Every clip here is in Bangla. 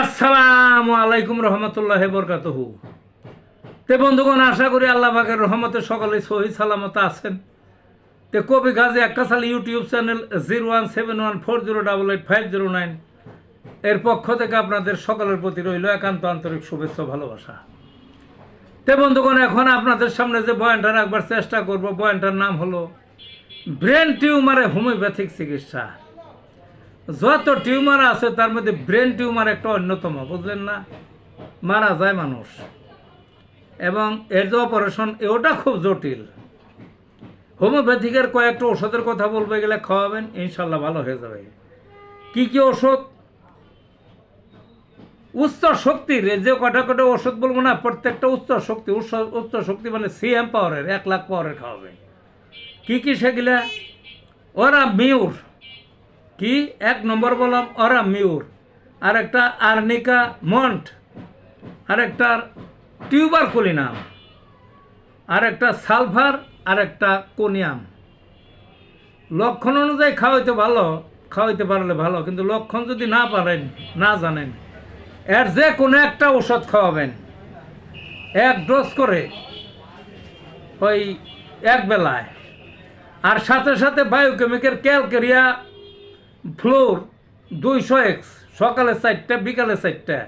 আসসালামু আলাইকুম রহমতুল্লাহ বরকাতহু। তে বন্ধুগণ, আশা করি আল্লাহ পাকের রহমতে সকলে সহি সালামত আছেন। তে কবি গাজী সাল YouTube channel zero one seven one four zero double eight five zero nine এর পক্ষ থেকে আপনাদের সকলের প্রতি রইল একান্ত আন্তরিক শুভেচ্ছা ভালোবাসা। তে বন্ধুগণ, এখন আপনাদের সামনে যে বয়ানটা রাখবার চেষ্টা করব, বয়ানটার নাম হলো, ব্রেন টিউমারে হোমিওপ্যাথিক চিকিৎসা। যত টিউমার আছে, তার মধ্যে ব্রেন টিউমার একটা অন্যতম, বুঝলেন না? মারা যায় মানুষ। এবং এর যে অপারেশন ওটা খুব জটিল। হোমিওপ্যাথিকের কয়েকটা ওষুধের কথা বলবে গেলে খাওয়াবেন, ইনশাল্লাহ ভালো হয়ে যাবে। কি কি ওষুধ উচ্চ শক্তির যে কটা কটা ওষুধ বলব না, প্রত্যেকটা উচ্চ শক্তি, উচ্চ উচ্চ শক্তি মানে সিএম পাওয়ারের, এক লাখ পাওয়ারের খাওয়াবেন। কি কি সেগুলা? ওরা মিউর। কি? এক নম্বর বললাম অরা মিউর। আর একটা আর্নিকা মন্ট। আর একটা টিউবার কুলিনাম আর একটা সালফার আর একটা কোনিয়াম। লক্ষণ অনুযায়ী খাওয়াইতে ভালো, খাওয়াইতে পারলে ভালো, কিন্তু লক্ষণ যদি না পারেন, না জানেন, এর যে কোনো একটা ওষুধ খাওয়াবেন। এক ডোজ করে ওই এক বেলায়। আর সাথে সাথে বায়োকেমিকের ক্যালকেরিয়া ফ্লোর দুইশো এক্স সকালের চারটা, বিকালের চারটা।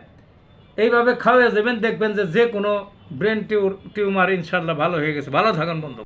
এইভাবে খাওয়া যাবেন, দেখবেন যে যে কোনো ব্রেন টিউর টিউমার ইনশাল্লাহ ভালো হয়ে গেছে। ভালো থাকেন বন্ধু।